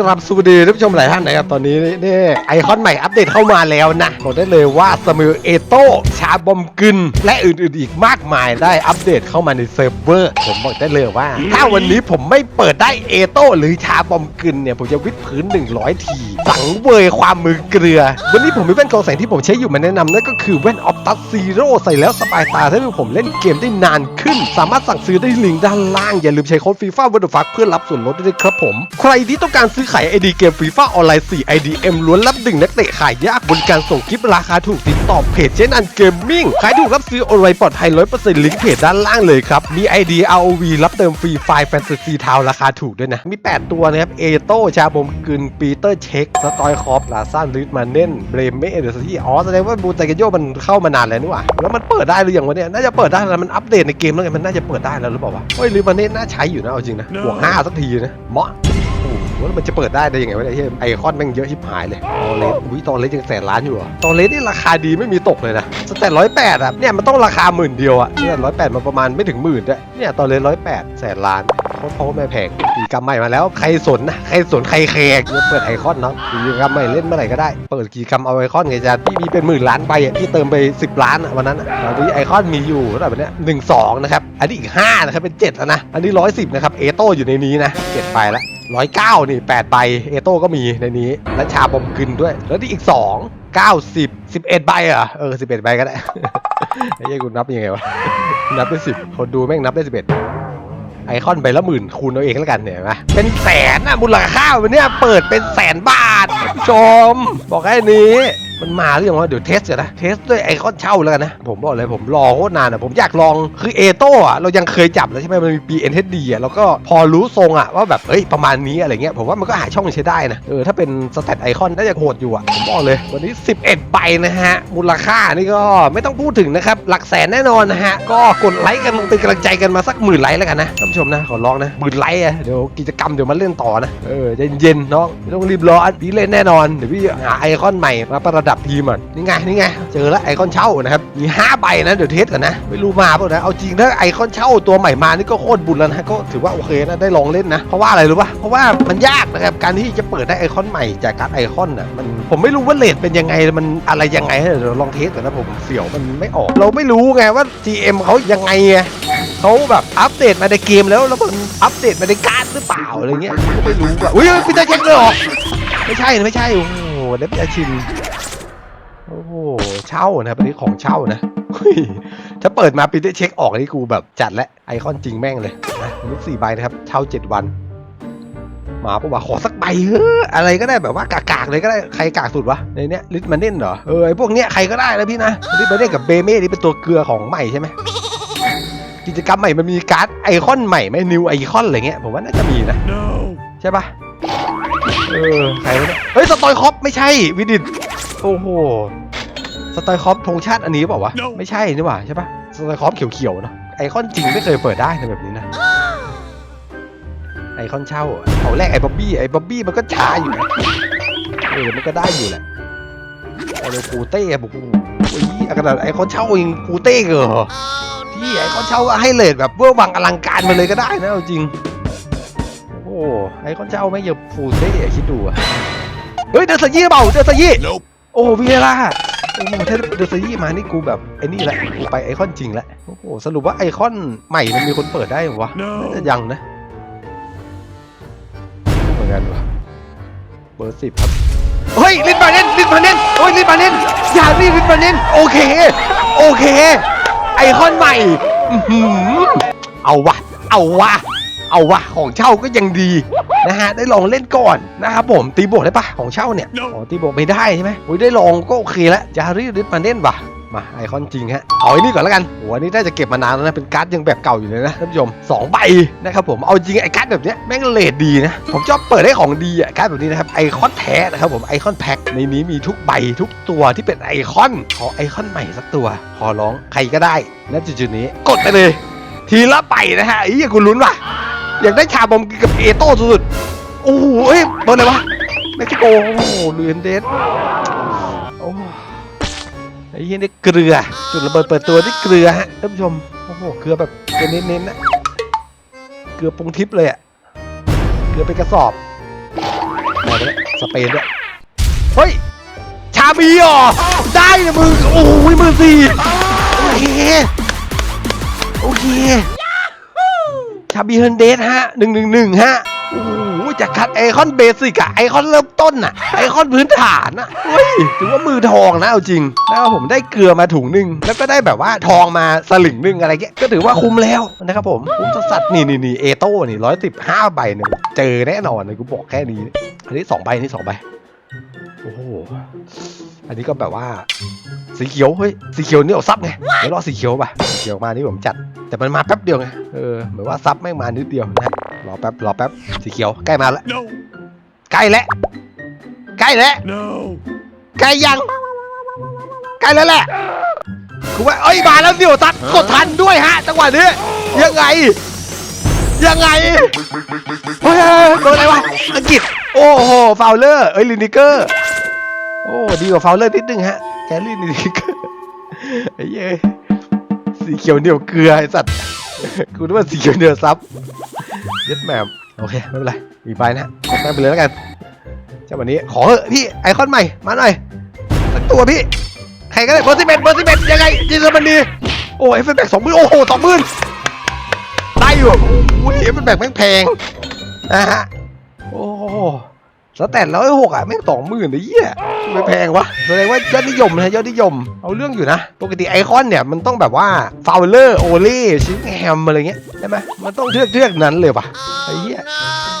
กราบสวัสดีท่านผู้ชมหลายท่านนะครับตอนนี้นี่ไอคอนใหม่อัปเดตเข้ามาแล้วนะบอกได้เลยว่าสมิลเอโต้ชาบอมกึนและอื่นๆอีกมากมายได้อัปเดตเข้ามาในเซิร์ฟเวอร์ ผมบอกได้เลยว่า ถ้าวันนี้ผมไม่เปิดได้เอโต้หรือชาบอมกึนเนี่ยผมจะวิดพื้น 100 ทีสังเวยความมือเกลือ วันนี้ผมมีแว่นกองแสงที่ผมใช้อยู่มาแนะนำนั่นก็คือแว่นออ t ตัสซีโร่ใส่แล้วสบายตาทำให้ผมเล่นเกมได้นานขึ้น สามารถสั่งซื้อได้ลิงก์ด้านล่างอย่าลืมใช้โค้ดฟีฟ่าเดอร์ดฟักเพื่อรับส่วนลดด้วยครับผม ใครที่ต้องการซื้อขายไอดีเกมฟีฟ่าออนไลน์4 IDM ล้วนรับดึงนักเตะขายยากบริการส่งคลิปราคาถูกติดต่อเพจเจนันเกมมิ่งขายถูกรับซื้อออนไลน์ปลอดภัย 100%ลิงก์เพจด้านล่างเลยครับ มี ID ROV รับเติมฟรีไฟล์แฟนตาซีทาวราคาถูกด้วยนะ มี 8 ตัวนะครับ เอโต้ชาบมกึนปีเตอร์เช็คสตอยคอฟลาซันลิทมาเน่นเบรเม่เดอร์ซี่อ๋อแสดงว่าบูตาเกโยมันเข้ามานานแล้วนี่หว่าแล้วมันเปิดได้หรือยังวะเนี่ยน่าจะเปิดได้แล้วมันอัปเดตในเกมแล้วไงมันน่าจะเปิดได้แล้วหรือเปล่าวะเฮ้ยลิมาเน่นน่าใช้อยู่นะเอาจริงนะบวกห้าสักทีนะเหมาะ โอ้โหแล้วมันจะเปิดได้ได้ยังไงวะเนี่ยเหี้ยไอคอนแม่งเยอะชิบหายเลยตอเลสอุ้ยตอเลสยังแสนล้านอยู่เหรอะตอเลสนี่ราคาดีไม่มีตกเลยนะสแตทร้อยแปดอะเนี่ยมันต้องราคาหมื่นเดียวอะเนี่ยร้อยแปดมันประมาณไม่ถึงหมื่นด้วยเนี่ยตอเลสร้อยแปดแสนล้านเพราะเพราะว่าไม่แพงกิจกรรมใหม่มาแล้วใครสนนะใครสนใครแคร์จะเปิดไอคอนเนาะกิจกรรมใหม่เล่นเมื่อไหร่ก็ได้เปิดกิจกรรมเอาไอคอนไงจานพี่มีเป็นหมื่นล้านใบอะพี่เติมไป 10 ล้านอะวันนั้นอะตอนนี้ไอคอนมีอยู่เท่าไหร่แบบเนี้ยหนึ่งสองนะครับอันนี้อีกห้านะครับเป็นเจ็ดแล้วนะอันนี้ร้อยสิบนะครับเอโตอยู่ในนี้นะเจ็ดไปแล้ว ร้อยเก้านี่แปดใบ เอโต้ก็มีในนี้ และชาบอมกึนด้วย แล้วนี่อีกสองเก้าสิบสิบเอ็ดใบเหรอ เออสิบเอ็ดใบก็ได้ ไอ้ยัยกูนับยังไงวะ นับได้สิบคนดูแม่งนับได้สิบเอ็ดไอคอนใบละหมื่นคูณเอาเองแล้วกันเนี่ยนะเป็นแสนอะมูลค่าวันเนี้ยเปิดเป็นแสนบาทชม บอกแค่นี้ มันมาหรือยังวะเดี๋ยวเทสกันนะเทสด้วยไอคอนเช่าแล้วกันนะผมบอกเลยผมรอโคตรนานอะผมอยากลองคือเอโต้อะเรายังเคยจับแล้วใช่ไหมมันมี BNHD อะเราก็พอรู้ทรงอะว่าแบบเอ้ยประมาณนี้อะไรเงี้ยผมว่ามันก็หาช่องใช้ได้นะเออถ้าเป็นสแตทไอคอนน่าจะโหดอยู่อะผมบอกเลยวันนี้ 11ใบนะฮะมูลค่านี่ก็ไม่ต้องพูดถึงนะครับหลักแสนแน่นอนนะฮะก็กดไลค์กันเป็นกำลังใจกันมาสักหมื่นไลค์แล้วกันนะท่านผู้ชมนะขอร้องนะหมื่นไลค์อะเดี๋ยวกิจกรรมเดี๋ยวมาเล่นต่อนะเออเย็นๆน้องไม่ต้องรีบร้อนพี่เล่นแน่นอนเดี๋ยวพี่หาไอคอนใหม่มาประดับทีมก่อนนี่ไงนี่ไงเจอแล้วไอคอนเช่านะครับมี5ใบนะเดี๋ยวเทสกันนะไม่รู้มาเปล่านะเอาจริงถ้าไอคอนเช่าตัวใหม่มานี่ก็โคตรบุญแล้วนะก็ถือว่าโอเคนะได้ลองเล่นนะเพราะว่าอะไรรู้ป่ะเพราะว่ามันยากนะครับการที่จะเปิดได้ไอคอนใหม่จากการ์ดไอคอนน่ะมันผมไม่รู้ว่าเลทเป็นยังไงมันอะไรยังไงเดี๋ยวลองเทสก่อนนะผมเสี่ยวมันไม่ออก เราไม่รู้ไงว่า GM เขายังไงไงเขาแบบอัปเดตมาในเกมแล้วแล้วมันอัปเดตมาในการ์ดหรือเปล่าอะไรเงี้ยก็ไม่รู้อะอุ้ยคุณจะเช็คเลยเหรอไม่ใช่นะไม่ใช่โอ้โหเล็บยาชิน โอ้โหเช่านะครับอันนี้ของเช่านะเฮ้ยถ้าเปิดมาปีเตอร์เช็คออกนี่กูแบบจัดและไอคอนจริงแม่งเลยนะลูกสี่ใบนะครับ เช่าเจ็ดวัน มาปะวะขอสักใบเฮ้ออะไรก็ได้แบบว่ากากๆเลยก็ได้ใครกากสุดวะในเนี้ยลิทมันเน่นเหรอเออไอพวกเนี้ยใครก็ได้นะพี่นะลิทมันเน่นกับเบเม่นี่เป็นตัวเกลือของใหม่ใช่ไหมกิจกรรมใหม่มันมีการ์ดไอคอนใหม่ไหมนิวไอคอนอะไรเงี้ยผมว่าน่าจะมีนะ No. ใช่ปะเออใครวะเนี่ยเฮ้ยสตอยคอปไม่ใช่วิดิต โอ้โหสตอยคอปธงชาติอันนี้เปล่าวะ No ไม่ใช่นี่หว่าใช่ปะสตอยคอปเขียวๆนะไอคอนจริงไม่เคยเปิดได้นะแบบนี้นะ ไอคอนเช่าอะเอาแรกไอบ๊อบบี้ไอบ๊อบบี้มันก็ช้าอยู่นะเออมันก็ได้อยู่แหละไอโลปูเต้บอกโอ้โหขนาดไอคอนเช่ายังปูเต้เหรอพี่ไอคอนเช่าก็ให้เลทแบบเวอร์วังอลังการมาเลยก็ได้นะเอาจริง โอ้โหไอคอนเช่าไม่อย่าฟูเซ่คิดดูอะเฮ้ยเดอร์ซยี่เปล่าเดอร์ซยี่ Nope. โอ้โหวีเอล่าโอ้โหถ้าเดอร์ซยี่มานี่กูแบบไอ้นี่แหละกูไปไอคอนจริงแล้วโอ้โหสรุปว่าไอคอนใหม่มันมีคนเปิดได้เหรอวะ No น่าจะยังนะเหมือนกันวะเบอร์สิบครับเฮ้ยลินบาเนนลินบาเนนโอ้ยลินบาเนนอย่ารีบลินบาเนนโอเค โอเค ไอคอนใหม่อื้อหือเอาวะเอาวะเอาวะของเช่าก็ยังดี นะฮะได้ลองเล่นก่อนนะครับผมตีบวกได้ปะของเช่าเนี่ย No อ๋อตีบวกไม่ได้ใช่ไหมโอ้ยได้ลองก็โอเคแล้วจารีดิสมาเล่นปะมาไอคอนจริงฮะเอาไอ้นี่ก่อนแล้วกันโหอันนี้น่าจะเก็บมานานแล้วนะเป็นการ์ดยังแบบเก่าอยู่เลยนะท่านผู้ชมสองใบนะครับผมเอาจริงไอการ์ดแบบเนี้ยแม่งเลทดีนะผมชอบเปิดได้ของดีอะการ์ดแบบนี้นะครับไอคอนแท้นะครับผมไอคอนแพ็คในนี้มีทุกใบทุกตัวที่เป็นไอคอนขอไอคอนใหม่สักตัวขอร้องใครก็ได้ณจุดๆนี้กดไปเลย ทีละใบนะฮะไอ้เหี้ยกูลุ้นว่ะ อยากได้ชาบอมกับเอโต้สุดๆโอ้โหเฮ้ยเบอร์อะไรวะเม็กซิโกโอ้โหลูเอนเดสโอ้โหไอ้เหี้ยนี่เกลือ จุดระเบิดเปิดตัวที่เกลือฮะท่านผู้ชมโอ้โหเกลือแบบเกลือเน้นๆนะเกลือปรุงทิพย์เลยอะเกลือเป็นกระสอบไปแล้วสเปนด้วยเฮ้ยชาบีเหรอได้นะมึงโอ้ยมือสี่โอเคโอเค ชาบีเฮนเดสฮะหนึ่งหนึ่งหนึ่งฮะโอ้โหจากคัดไอคอนเบสิกอะไอคอนเริ่มต้นอะไอคอนพื้นฐานอะเฮ้ยถือว่ามือทองนะเอาจริง แล้วผมได้เกลือมาถุงหนึ่งแล้วก็ได้แบบว่าทองมาสลึงหนึ่งอะไรเงี้ยก็ถือว่าคุ้มแล้วนะครับผมคุ้มสัสๆนี่นี่นี่เอโต้นี่ร้อยสิบห้าใบเนี่ยเจอแน่นอนเลยกูบอกแค่นี้อันนี้สองใบอันนี้สองใบโอ้โห อันนี้ก็แบบว่าสีเขียวเฮ้ยสีเขียวนี่เอาซับไงเดี๋ยวรอสีเขียวไปสีเขียวมานี่ผมจัด แต่มันมาแป๊บเดียวไงเออเหมือนว่าซับแม่งมานิดเดียวนะรอแป๊บรอแป๊บสีเขียวใกล้มาแล้ว No, ใกล้แล้วใกล้แล้ว no. ใกล้ยังใกล้แล้วแหละคือว่าเอ้ยมาแล้วเดี๋ยวตัดกดทันด้วยฮะจังหวะนี้ยังไง ยังไงเฮ้ยโดนอะไรวะอังกฤษโอ้โหฟาวเลอร์เอ้ยลินิเกอร์โอ้ดีกว่าฟาวเลอร์นิดนึงฮะแคลรี่นิเกอร์ไอ้เย้สีเขียวเหนียวเกลือไอสัตว์กูนึกว่าสีเขียวเหนียวซับย็ดแมมโอเคไม่เป็นไรมีไปนะแม่ไปเลยแล้วกันเจ้าวันนี้ขอเถอะพี่ไอคอนใหม่มาหน่อยสักตัวพี่ใครก็ได้เบอร์สิบเอ็ดเบอร์สิบเอ็ดยังไงจินมันดีโอ้เอฟเฟกต์สองหมื่นโอ้โหสองหมื่นได้อยู่อุ้ยเอฟเฟกต์แม่งแพงนะฮะโอ้ สแตทร้อยหกอะแม่สองหมื่นไอ้เหี้ยไม่แพงวะแสดงว่ายอดนิยมนะยอดนิยม เอาเรื่องอยู่นะ ปกติไอคอนเนี่ยมันต้องแบบว่าฟาวเลอร์โอเล่ชิงแฮมอะไรเงี้ยใช่ไหมมันต้องเทือกเทือกนั้นเลยปะไอ้เหี้ย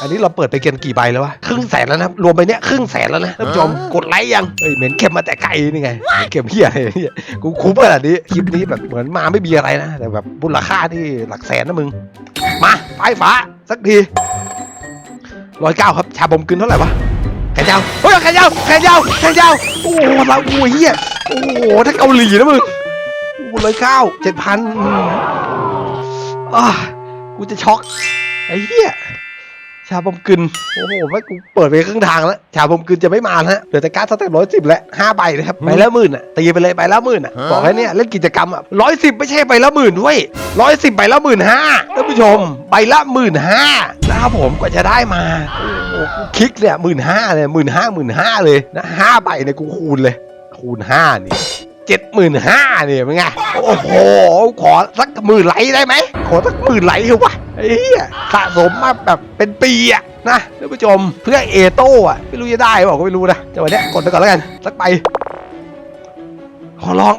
อันนี้เราเปิดไปเกินกี่ใบแล้ววะครึ่งแสนแล้วนะรวมไปเนี้ยครึ่งแสนแล้วนะท่านผู้ชมกดไลค์ยังเอ้ยเหม็นเข็มมาแต่ไกลนี่ไงเข็มเฮียอะไรเนี่ยกูคุ้มขนาดนี้คลิปนี้แบบเหมือนมาไม่มีอะไรนะแต่แบบมูลค่าที่หลักแสนนะมึงมาไปฟ้าสักที ร้อยเก้าครับ ชาบมกึนเท่าไหร่วะแขนยาวเฮ้ยแขนยาวแขนยาวแขนยาว โอ้โหเราโอ้ยเฮียโอ้โหถ้าเกาหลีนะมึงโอ้ร้อยเก้าเจ็ดพันอ่ากูจะช็อกไอ้เหี้ย ชาบอมกึนโอ้โหไม่กูเปิดไปครึ่งทางแล้ว ชาบอมกึนจะไม่มาแล้วฮะเหลือแต่การ์ดสเต็ปร้อยสิบแล้วห้าใบนะครับใบละหมื่นอะตีไปเลยใบละหมื่นอะฮะบอกให้เนี่ยเล่นกิจกรรมอะร้อยสิบไม่ใช่ใบละหมื่นด้วยร้อยสิบใบละหมื่นห้าท่านผู้ชมใบละหมื่นห้านะครับผมกว่าจะได้มาโอ้โหกูคลิกเนี่ยหมื่นห้าเลยหมื่นห้าหมื่นห้าเลยนะห้าใบเนี่ยกูคูณเลยคูณห้านี่ เจ็ดหมื่นห้าเนี่ยเป็นไง โอ้โห ขอสักหมื่นไลค์ได้ไหม ขอสักหมื่นไลค์เถอะวะไอ้เหี้ยสะสมมาแบบเป็นปีอะนะท่านผู้ชมเพื่อเอโต้อะไม่รู้จะได้บอกก็ไม่รู้นะแต่วันเนี้ยกดไปก่อนแล้วกัน สักไป ขอร้อง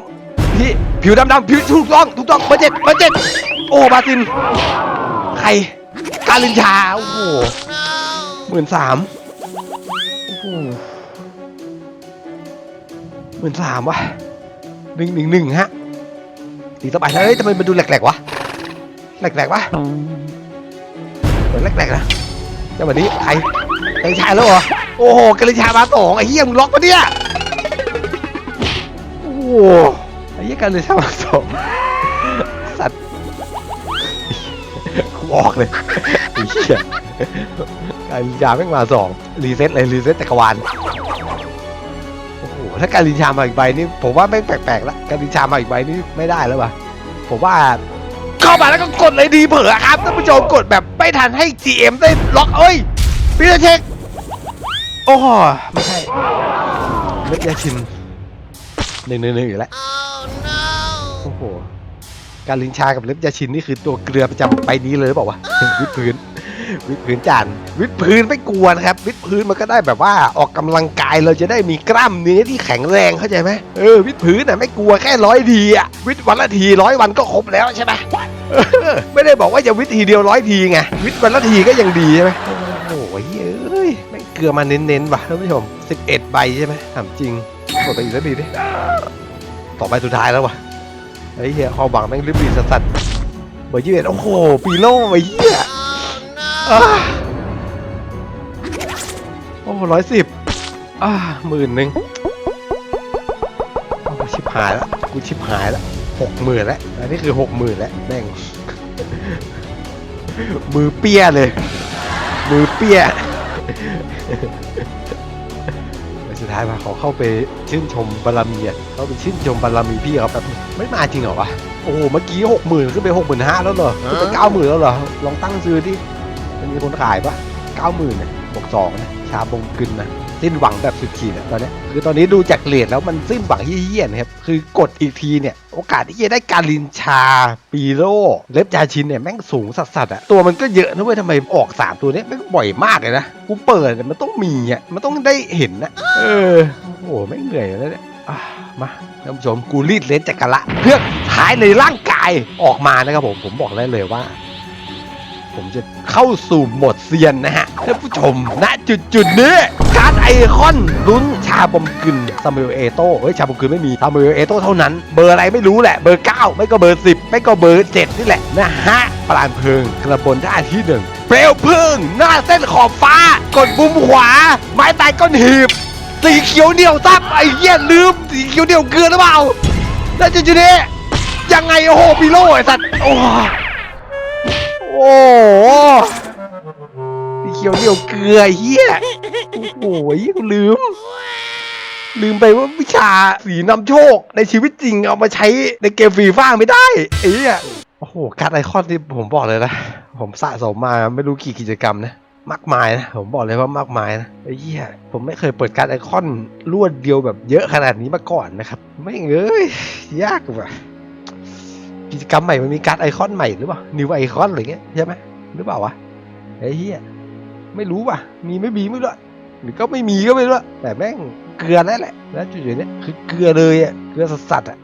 พี่ผิวดำๆผิวถูกต้องถูกต้องเบอร์เจ็ดเบอร์เจ็ดโอ้บาซิน ใคร การลินชา โอ้โหหมื่นสามโอ้โหหมื่นสามวะ หนึ่งหนึ่งหนึ่งฮะตีสบายเฮ้ยทำไมมันดูแหลกๆวะแหลกๆวะเหมือนแหลกๆนะแต่วันนี้ใครกาลิชาแล้วเหรอโอ้โหกาลิชามาสองไอ้เหี้ยมึงล็อกปะเนี่ยโอ้โหไอ้เหี้ยกาลิชามาสองสัตว์กูออกเลยไอ้เหี้ยกาลิชาแม่งมาสองรีเซ็ตเลยรีเซ็ตจักรวาล ถ้าการลินชามาอีกใบนี่ผมว่าแม่แปลกๆแล้วการลินชามาอีกใบนี่ไม่ได้แล้วว่ะผมว่าเข้ามาแล้วก็กดเลยดีเผลอครับท่านผู้ชมกดแบบไม่ทันให้ GM ได้ล็อกเอ้ยพี่เช็คโอ้โหไม่ใช่เล็กยาชินหนึ่งหนึ่งหนึ่งอยู่แล้วโอ้โหการลินชากับเล็บยาชินนี่คือตัวเกลือประจำใบนี้เลยหรือเปล่าวะวิดพื้น วิดพื้นจานวิดพื้นไม่กลัวนะครับ วิดพื้นมันก็ได้แบบว่าออกกำลังกายเราจะได้มีกล้ามเนื้อที่แข็งแรงเข้าใจไหมเออวิดพื้นน่ะไม่กลัวแค่ร้อยทีอะวิดวันละทีร้อยวันก็ครบแล้วใช่ไหมไม่ได้บอกว่าจะวิดทีเดียวร้อยทีไงวิดวันละทีก็ยังดีใช่ไหมโอ้โหเอ้ยไม่งเกลือมาเน้นๆว่ะท่านผู้ชม11ใบใช่ไหมถามจริงกดไปอีกสักทีดิต่อไปสุดท้ายแล้วว่ะไอ้เหี้ยความหวังแม่งริบหรี่สัสๆเบอร์ยี่สิบเอ็ดโอ้โหปีโล่ไอ้เหี้ยอ่า โอ้ร้อยสิบอ่าหมื่นหนึ่งโอ้ชิบหายแล้วกูชิบหายแล้วหกหมื่นแล้วอันนี้คือหกหมื่นแล้วแม่งมือเปี้ยเลย มือเปี้ยสุดท้ายมาขอเข้าไปชื่นชมบารมีอะเข้าไปชื่นชมบารมีพี่เขาแป๊บไม่มาจริงเหรอวะโอ้โหเมื่อกี้หกหมื่นขึ้นไปหกหมื่นห้าแล้วเหรอขึ้นไปเก้าหมื่นแล้วเหรอลองตั้งซื้อดิ มันมีคนขายปะเก้าหมื่นเนี่ยบวกสองนะ ชาบงกึนนะ สิ้นหวังแบบสุดขีดอะตอนนี้ คือตอนนี้ดูจากเลทแล้วมันสิ้นหวังเฮี้ยนครับ คือกดอีกทีเนี่ย โอกาสที่จะได้การลินชาปีโร่เล็บจาชินเนี่ยแม่งสูงสัสๆอะตัวมันก็เยอะนะเว้ยทำไมออกสามตัวเนี้ยแม่งบ่อยมากเลยนะ กูเปิดเนี่ยมันต้องมีอะมันต้องได้เห็นนะ เออ โอ้โหไม่เหนื่อยแล้วเนี่ยมาท่านผู้ชมกูรีดเลนจากกันละเพื่อท้ายในร่างกายออกมานะครับผม ผมบอกได้เลยว่า ผมจะเข้าสู่โหมดเซียนนะฮะท่านผู้ชมณจุดจุดนี้การดไอคอนลุ้นชาบอมกึนซามูเอลเอโต้เฮ้ยชาบอมกึนไม่มีซามูเอลเอโต้เท่านั้น เบอร์อะไรไม่รู้แหละ เบอร์ 9 ไม่ก็เบอร์ 10 ไม่ก็เบอร์ 7 นี่แหละนะฮะปราณเพลิงกระบนท่าที่หนึ่งเปลวเพลิงหน้าเส้นขอบฟ้า กดมุมขวา ไม้ตายก้อนหีบสีเขียวเหนียวซับไอ้เหี้ยลืมสีเขียวเหนียวเกลือหรือเปล่าแล้วจุดนี้ยังไงโอ้โหปีโร่ไอ้สัตว์โอ้ โอ้สีเขียวเหนียวเกลือเฮียโอ้โหกูลืม ลืมไปว่าวิชาสีนำโชคในชีวิตจริงเอามาใช้ในเกมฟรีฟ้าไม่ได้ไอ้เหี้ยโอ้โหการดไอคอนที่ผมบอกเลยนะ ผมสะสมมาไม่รู้กี่กิจกรรมนะมากมายนะ ผมบอกเลยว่ามากมายนะไอ้เหี้ยผมไม่เคยเปิดการดไอคอนรวดเดียวแบบเยอะขนาดนี้มาก่อนนะครับ ไม่เอ้ยยากว่ะ กิจกรรมใหม่มันมีการ์ดไอคอนใหม่หรือเปล่านิวไอคอนอะไรเงี้ยใช่ไหมหรือเปล่าวะไอ้เหี้ยไม่รู้ว่ะ มีไม่มีไม่รู้อะหรือก็ไม่มีก็ไม่รู้อะแต่แม่งเกลือแล้วแหละแล้วจุดๆเนี้ยคือเกลือเลยอะเกลือสัสๆอะ